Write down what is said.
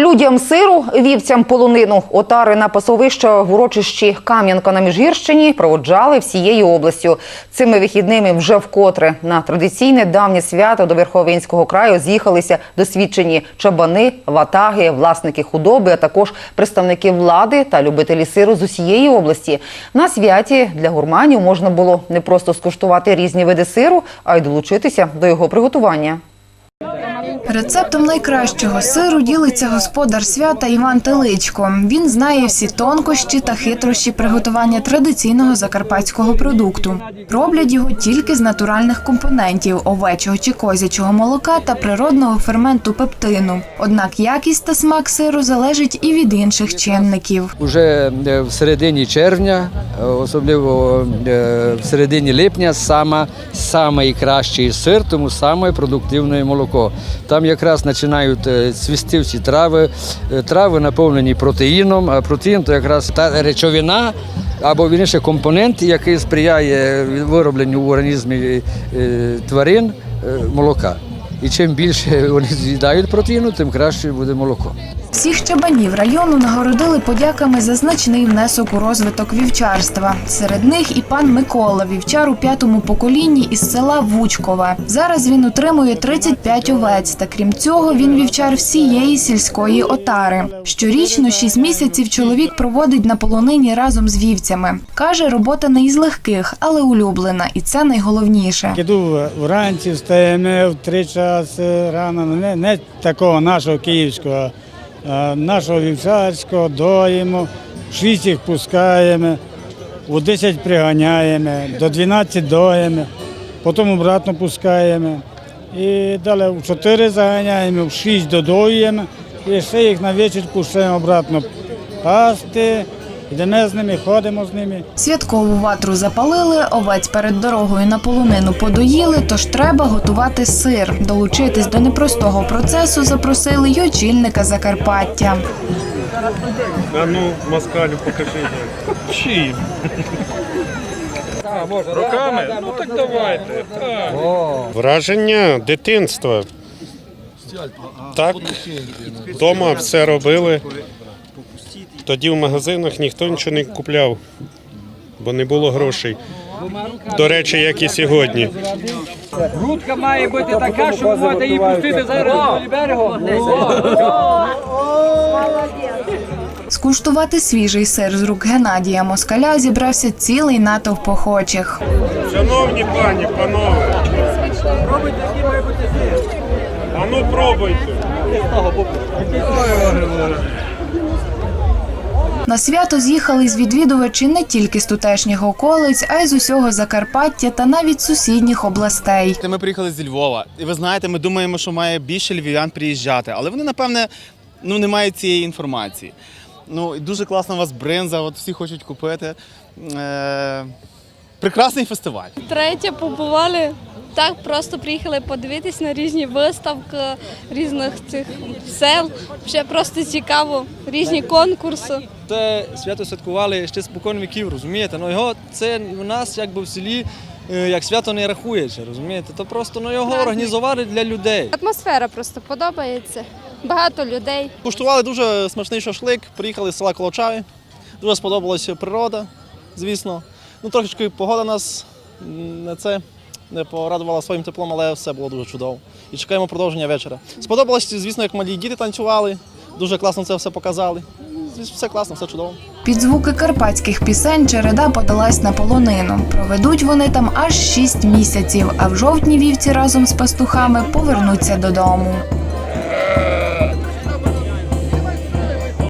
Людям сиру, вівцям полонину, отари на пасовища в урочищі Кам'янка на Міжгірщині проводжали всією областю. Цими вихідними вже вкотре на традиційне давнє свято до Верховинського краю з'їхалися досвідчені чабани, ватаги, власники худоби, а також представники влади та любителі сиру з усієї області. На святі для гурманів можна було не просто скуштувати різні види сиру, а й долучитися до його приготування. Рецептом найкращого сиру ділиться господар свята Іван Теличко. Він знає всі тонкощі та хитрощі приготування традиційного закарпатського продукту. Роблять його тільки з натуральних компонентів овечого чи козячого молока та природного ферменту пептину. Однак якість та смак сиру залежить і від інших чинників. Уже е, в середині червня, е, особливо е, в середині липня, саме найкращий сир, тому саме продуктивне молоко. Там якраз починають е, цвісти всі трави, Е, трави наповнені протеїном, а протеїн то якраз та речовина або вірніше компонент, який сприяє виробленню в організмі е, тварин молока. І чим більше вони з'їдають протеїну, тим краще буде молоко. Всіх чабанів району нагородили подяками за значний внесок у розвиток вівчарства. Серед них і пан Микола, вівчар у п'ятому поколінні із села Вучкове. Зараз він утримує 35 овець. Та крім цього, він вівчар всієї сільської отари. Щорічно 6 місяців чоловік проводить на полонині разом з вівцями. Каже, робота не із легких, але улюблена, і це найголовніше. Іду вранці, встаємо в три часи рано, не, не такого нашого київського, нашого вівчарського, доїмо, шість їх пускаємо, у 10 приганяємо, до 12 доїмо, потім обратно пускаємо. І далі в 4 заганяємо, в 6 додоїмо і ще їх на вечір пускаємо обратно пасти, йдемо з ними, ходимо з ними. Святкову ватру запалили, овець перед дорогою на полонину подоїли, тож треба готувати сир. Долучитись до непростого процесу запросили й очільника Закарпаття. А ну, москалю покажи. Чим? Руками? Ну так давайте. Так. Враження дитинства. Так, вдома все робили. Тоді в магазинах ніхто нічого не купляв, бо не було грошей. До речі, як і сьогодні. Грудка має бути така, що ви можете її пустити зараз до берегу. Скуштувати свіжий сир з рук Геннадія Москаля зібрався цілий натовп охочих. Шановні пані, панове. Пробуйте, який має бути сир. А ну пробуйте. На свято з'їхались відвідувачі не тільки з тутешніх околиць, а й з усього Закарпаття та навіть сусідніх областей. Ми приїхали зі Львова, і ви знаєте, ми думаємо, що має більше львів'ян приїжджати, але вони, напевне, ну не мають цієї інформації. Ну і дуже класна у вас бринза, от всі хочуть купити. Е- прекрасний фестиваль. Третє побували. Так, просто приїхали подивитись на різні виставки різних цих сел. Ще просто цікаво, різні конкурси. Це свято святкували ще спокон віків, розумієте? Ну його це у нас якби в селі е, як свято не рахується, розумієте? То просто ну, його організували для людей. Атмосфера просто подобається. Багато людей. Куштували дуже смачний шашлик, приїхали з села Колочави. Дуже сподобалася природа, звісно. Ну, трошечки погода нас не це не порадувала своїм теплом, але все було дуже чудово. І чекаємо продовження вечора. Сподобалось, звісно, як малі діти танцювали. Дуже класно це все показали. Звісно, все класно, все чудово. Під звуки карпатських пісень череда подалась на полонину. Проведуть вони там аж шість місяців, а в жовтні вівці разом з пастухами повернуться додому.